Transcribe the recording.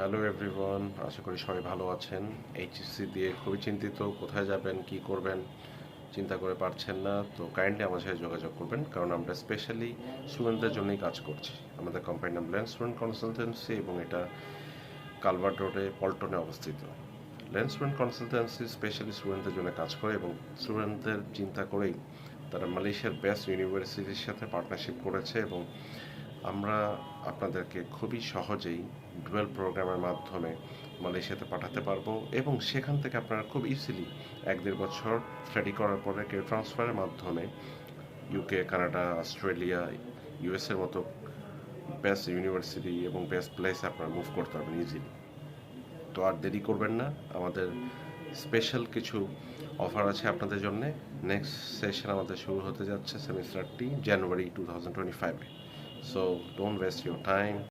Hello everyone, আশা করি সবাই ভালো আছেন। এইচএসসি দিয়ে খুবই চিন্তিত, কোথায় যাবেন, কি করবেন, চিন্তা করে পারছেন না, তো কাইন্ডলি আমার সাথে যোগাযোগ করবেন, কারণ আমরা স্পেশালি স্টুডেন্টদের জন্যই কাজ করছি। আমাদের কোম্পানির নাম লেন্স স্টুডেন্ট কনসালটেন্সি এবং এটা কালভার্ট রোডে পল্টনে অবস্থিত। লেন্স স্টুডেন্ট কনসালটেন্সি স্পেশালি স্টুডেন্টদের জন্য কাজ করে এবং স্টুডেন্টদের চিন্তা করেই তারা মালয়েশিয়ার বেস্ট ইউনিভার্সিটির সাথে পার্টনারশিপ করেছে এবং আমরা আপনাদেরকে খুবই সহজেই ডুয়েল প্রোগ্রামের মাধ্যমে মালয়েশিয়াতে পাঠাতে পারব এবং সেখান থেকে আপনারা খুব ইজিলি এক দেড় বছর স্টাডি করার পরে কেউ ট্রান্সফারের মাধ্যমে ইউকে কানাডা অস্ট্রেলিয়া ইউএসের মতো বেস্ট ইউনিভার্সিটি এবং বেস্ট প্লেসে আপনারা মুভ করতে পারবেন ইজিলি তো আর দেরি করবেন না, আমাদের স্পেশাল কিছু অফার আছে আপনাদের জন্য। নেক্সট সেশন আমাদের শুরু হতে যাচ্ছে সেমিস্টারটি জানুয়ারি টু থাউজেন্ড টোয়েন্টি ফাইভে so don't waste your time.